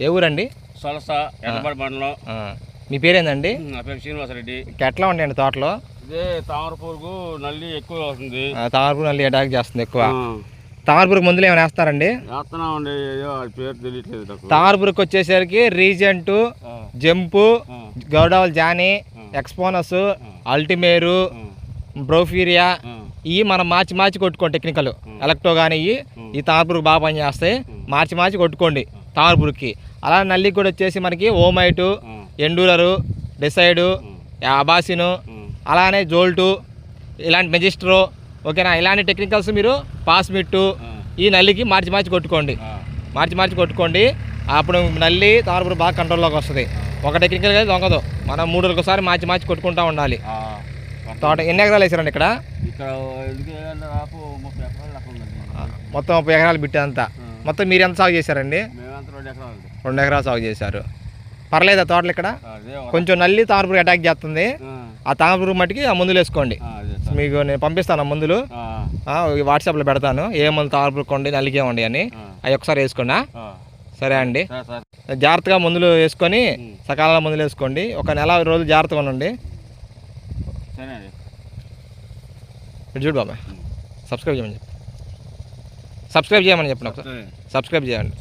ఏ ఊరండి? సొలస ఎడబడి మండలం మీ పేరేందండి? నా పేరు శ్రీనివాసరెడ్డి ఎట్లా ఉంటాయండి తోటలో? ఇదే తామర పురుగు నల్లి ఎక్కువ అవుతుంది ఆ, తామరపురు నల్లి అటాక్ చేస్తుంది ఎక్కువ. ఆ, తామరపురుగు మందులు ఏమైనా వేస్తారండి? వేస్తున్నామండి. పేరు తెలియట్లేదు వచ్చేసరికి రీజెంటు జంపు గౌడవల్ జానీ ఎక్స్పోనస్ అల్టిమేరు బ్రోఫీరియా ఇవి మనం మార్చి మార్చి కొట్టుకోండి టెక్నికల్ ఎలక్ట్రో కానీ ఇవి. ఈ తామరపురుగు బాగా పనిచేస్తాయి. మార్చి మార్చి కొట్టుకోండి. తామరపురుగుకి అలా నల్లికి కూడా వచ్చేసి మనకి ఓమైటు ఎండూరరు డిసైడు అబాసిను అలానే జోల్టు ఇలాంటి మెజిస్ట్రో ఓకేనా? ఇలాంటి టెక్నికల్స్ మీరు పాస్మిట్టు ఆ, ఈ నల్లికి మార్చి మార్చి కొట్టుకోండి. మార్చి మార్చి కొట్టుకోండి. అప్పుడు నల్లి తామరపురుగు బాగా కంట్రోల్లోకి వస్తుంది. ఒక టెక్నికల్గా దొంగదు. మనం మూడు రోజులకు ఒకసారి మార్చి మార్చి కొట్టుకుంటా ఉండాలి. తోట ఎన్ని ఎకరాలు వేసారండి ఇక్కడ? మొత్తం ముప్పై ఎకరాలు బిట్టే అంతా. మొత్తం మీరు ఎంత సాగు చేశారండి? రెండు ఎకరాలు సాగు చేశారు. పర్లేదా తోటలు ఇక్కడ? కొంచెం నల్లి తామరపురుగు అటాక్ చేస్తుంది. ఆ, తామరపురుగు మట్టికి ఆ మందులు వేసుకోండి. మీకు నేను పంపిస్తాను ఆ మందులు. వాట్సాప్లో పెడతాను. ఏ మందు తామరపురుగు కొండి నల్లికే ఉండి అని. అవి ఒకసారి వేసుకోండి? ఆ. సరే అండి. జాగ్రత్తగా మందులు వేసుకొని. సకాలంలో మందులు వేసుకోండి. ఒక నెల రోజులు జాగ్రత్తగా ఉండండి. చూడు బాబాయ్. సబ్స్క్రైబ్ చేయమని చెప్పు. సబ్స్క్రైబ్ చేయమని చెప్పండి ఒకసారి. సరే సబ్స్క్రైబ్ చేయండి.